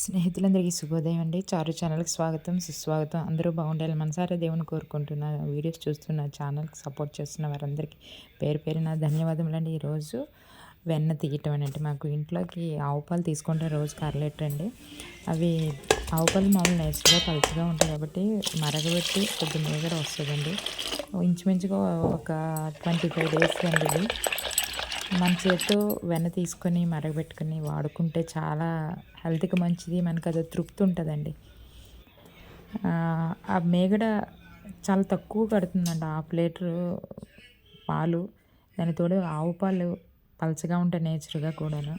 స్నేహితులందరికీ శుభోదయం అండి. చారు ఛానల్కి స్వాగతం సుస్వాగతం. అందరూ బాగుండాలి మనసారా దేవుని కోరుకుంటున్న వీడియోస్ చూస్తున్న ఛానల్కి సపోర్ట్ చేస్తున్న వారందరికీ పేరు పేరు నా ధన్యవాదములు అండి ఈరోజు వెన్న తీయటం అంటే మాకు ఇంట్లోకి ఆవు పాలు తీసుకుంటే రోజు కరలేటర్ అండి. అవి ఆవు పాలు మామూలు నేచురల్గా పలుచగా ఉంటాయి కాబట్టి మరగబెట్టి కొద్ది మీగడ వస్తుందండి. ఇంచుమించుగా ఒక ట్వంటీ ఫైవ్ డేస్ అండి మన చేతితో వెన్న తీసుకొని మరగబెట్టుకుని వాడుకుంటే చాలా హెల్త్కి మంచిది. మనకు అది తృప్తి ఉంటుందండి. ఆ మేగడ చాలా తక్కువ కడుతుందండి. హాఫ్ లీటర్ పాలు దాని తోడు ఆవు పాలు పలచగా ఉంటాయి నేచర్గా కూడాను.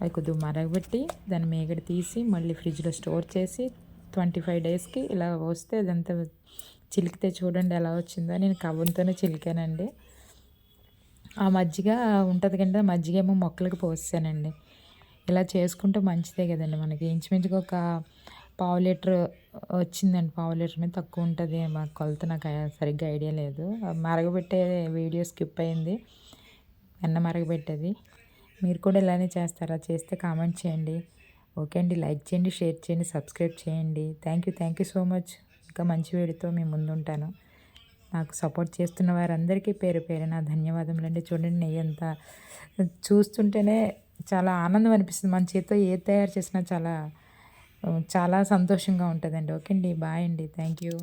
అవి కొద్దిగా మరగబెట్టి దాని మేగడ తీసి మళ్ళీ ఫ్రిడ్జ్లో స్టోర్ చేసి ట్వంటీ ఫైవ్ డేస్కి ఇలా వస్తే అదంతా చిలికితే చూడండి ఎలా వచ్చిందో. నేను కవ్వంతోనే చిలికానండి. ఆ మజ్జిగ ఉంటుంది కంటే మజ్జిగ ఏమో మొక్కలకు పోసానండి ఇలా చేసుకుంటే మంచిదే కదండి మనకి. ఇంచుమించుగా ఒక పావు లీటర్ వచ్చిందండి పావు లీటర్ మీద తక్కువ ఉంటుంది. మా కొలత నాకు సరిగ్గా ఐడియా లేదు. మరగబెట్టే వీడియో స్కిప్ అయింది వెన్న మరగబెట్టేది. మీరు కూడా ఇలానే చేస్తారా? చేస్తే కామెంట్ చేయండి. ఓకే అండి లైక్ చేయండి షేర్ చేయండి సబ్స్క్రైబ్ చేయండి. Thank you thank you so much. ఇంకా మంచి వీడియోతో మేము ముందుంటాను. నాకు సపోర్ట్ చేస్తున్న వారందరికీ పేరు పేరున ధన్యవాదములండి చూడండి నెయ్యి ఎంత చూస్తుంటేనే చాలా ఆనందం అనిపిస్తుంది. మన చేతితో ఏ తయారు చేసినా చాలా చాలా సంతోషంగా ఉంటుందండి. ఓకే అండి బాయ్ అండి. Thank you.